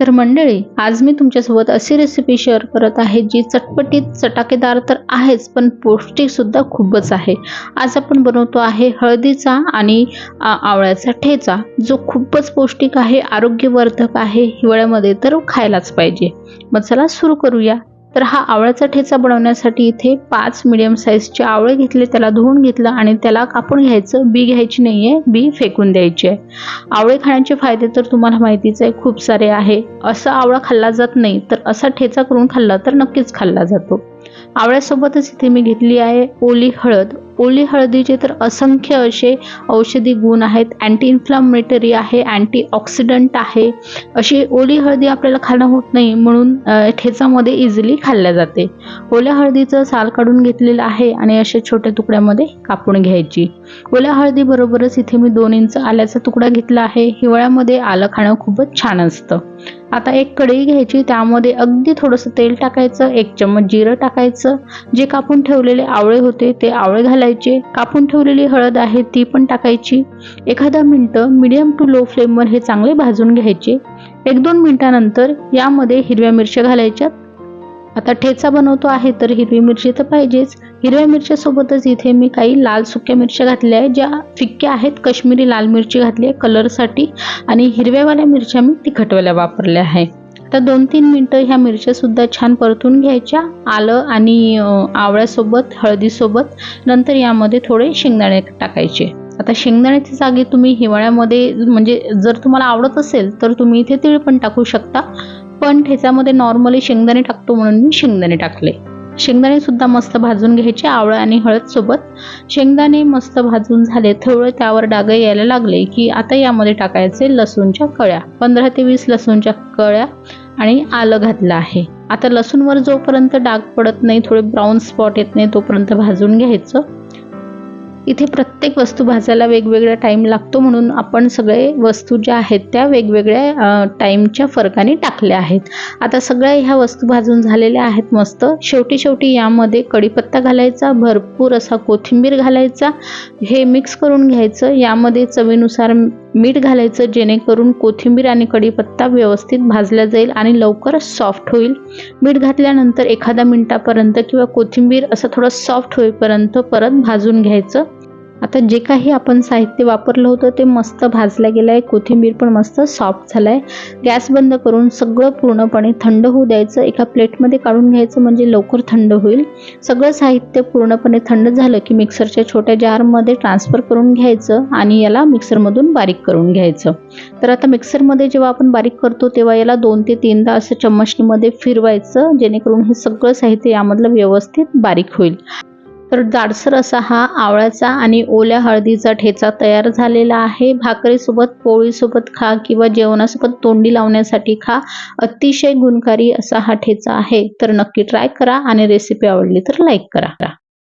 तर मंडळी आज मी तुमच्यासोबत अशी रेसिपी शेअर करत आहे जी चटपटीत चटाकेदार तर आहेच पण पौष्टिक सुद्धा खूपच आहे. आज आपण बनवतो आहे हळदीचा आणि आवळ्याचा ठेचा जो खूपच पौष्टिक आहे आरोग्यवर्धक आहे हिवाळ्यामध्ये तर खायलाच पाहिजे. मग चला सुरू करूया. तर हा आवळ्याचा ठेचा बनवण्यासाठी इथे पाच मिडियम साईजचे आवळे घेतले त्याला धुवून घेतलं आणि त्याला कापून घ्यायचं. बी घ्यायची नाहीये बी फेकून द्यायची आहे. आवळे खाण्याचे फायदे तर तुम्हाला माहितीच आहे खूप सारे आहे. असा आवळा खाल्ला जात नाही तर असा ठेचा करून खाल्ला तर नक्कीच खाल्ला जातो. आवळ्यासोबतच इथे मी घेतली आहे ओली हळद. ओली हळदीचे तर असंख्य असे औषधी गुण आहेत. अँटी इन्फ्लामेटरी आहे अँटी ऑक्सिडंट आहे. अशी ओली हळदी आपल्याला खाणं होत नाही म्हणून ठेचामध्ये इझिली खाल्ल्या जाते. ओल्या हळदीचं साल काढून घेतलेलं आहे आणि अशा छोट्या तुकड्यामध्ये कापून घ्यायची. ओल्या हळदीबरोबरच इथे मी दोन इंच आल्याचा तुकडा घेतला आहे. हिवाळ्यामध्ये आलं खाणं खूपच छान असतं. आता एक कढई घ्यायची त्यामध्ये अगदी थोडंसं तेल टाकायचं एक चम्मच जिरं टाकायचं. जे कापून ठेवलेले आवळे होते ते आवळे घालायचे. कापून ठेवलेली हळद आहे ती पण टाकायची. एखादा मिनटं मीडियम टू लो फ्लेमवर हे चांगले भाजून घ्यायचे. एक दोन मिनटानंतर यामध्ये हिरव्या मिरच्या घालायच्या आता ठेचा बनवतो आहे तर हिरवी मिरची तर पाहिजेच. हिरव्या मिरच्यासोबतच इथे मी काही लाल सुक्या मिरच्या घातल्या आहेत ज्या फिक्क्या आहेत कश्मीरी लाल मिरची घातली आहे कलरसाठी. आणि हिरव्यावाल्या मिरच्या मी तिखटवाल्या वापरल्या आहे आता दोन तीन मिनटं ह्या मिरच्यासुद्धा छान परतून घ्यायच्या. आलं आणि आवळ्यासोबत हळदीसोबत नंतर यामध्ये थोडे शेंगदाणे टाकायचे. आता शेंगदाण्याच्या जागी तुम्ही हिवाळ्यामध्ये म्हणजे जर तुम्हाला आवडत असेल तर तुम्ही इथे तीळ पण टाकू शकता. पण ठेच्यामध्ये नॉर्मली शेंगदाणे टाकतो म्हणून मी शेंगदाणे टाकले. शेंगदाणे सुद्धा मस्त भाजून घ्यायचे आवळ आणि हळद सोबत. शेंगदाणे मस्त भाजून झाले थोडं त्यावर डाग यायला लागले की आता यामध्ये टाकायचे लसूणच्या कळ्या. पंधरा ते वीस लसूणच्या कळ्या आणि आलं घातलं आहे. आता लसूणवर जोपर्यंत डाग पडत नाही थोडे ब्राऊन स्पॉट येत नाही तोपर्यंत भाजून घ्यायचं. इथे प्रत्येक वस्तू भाजायला वेगवेगळा टाईम लागतो म्हणून आपण सगळे वस्तू ज्या आहेत त्या वेगवेगळ्या टाईमच्या फरकाने टाकल्या आहेत. आता सगळ्या ह्या वस्तू भाजून झालेल्या आहेत मस्त. शेवटी शेवटी यामध्ये कढीपत्ता घालायचा भरपूर असा कोथिंबीर घालायचा हे मिक्स करून घ्यायचं. यामध्ये चवीनुसार मीठ घालायचं जेणेकरून कोथिंबीर आणि कढीपत्ता व्यवस्थित भाजला जाईल आणि लवकर सॉफ्ट होईल. मीठ घातल्यानंतर एखादा मिनटापर्यंत किंवा कोथिंबीर असं थोडं सॉफ्ट होईपर्यंत परत भाजून घ्यायचं. आता जे काही आपण साहित्य वापरलं होतं ते मस्त भाजलं गेलं आहे कोथिंबीर पण मस्त सॉफ्ट झालं आहे गॅस बंद करून सगळं पूर्णपणे थंड होऊ द्यायचं. एका प्लेटमध्ये काढून घ्यायचं म्हणजे लवकर थंड होईल. सगळं साहित्य पूर्णपणे थंड झालं की मिक्सरच्या छोट्या जारमध्ये ट्रान्सफर करून घ्यायचं आणि याला मिक्सरमधून बारीक करून घ्यायचं. तर आता मिक्सरमध्ये जेव्हा आपण बारीक करतो तेव्हा याला दोन ते तीनदा असं चम्मचमध्ये फिरवायचं जेणेकरून हे सगळं साहित्य यामधलं व्यवस्थित बारीक होईल. तर जाडसर असा हा आवळ्याचा आणि ओल्या हळदीचा ठेचा तयार झालेला आहे. भाकरीसोबत पोळीसोबत खा किंवा जेवणासोबत तोंडी लावण्यासाठी खा. अतिशय गुणकारी असा हा ठेचा आहे. तर नक्की ट्राय करा आणि रेसिपी आवडली तर लाईक करा.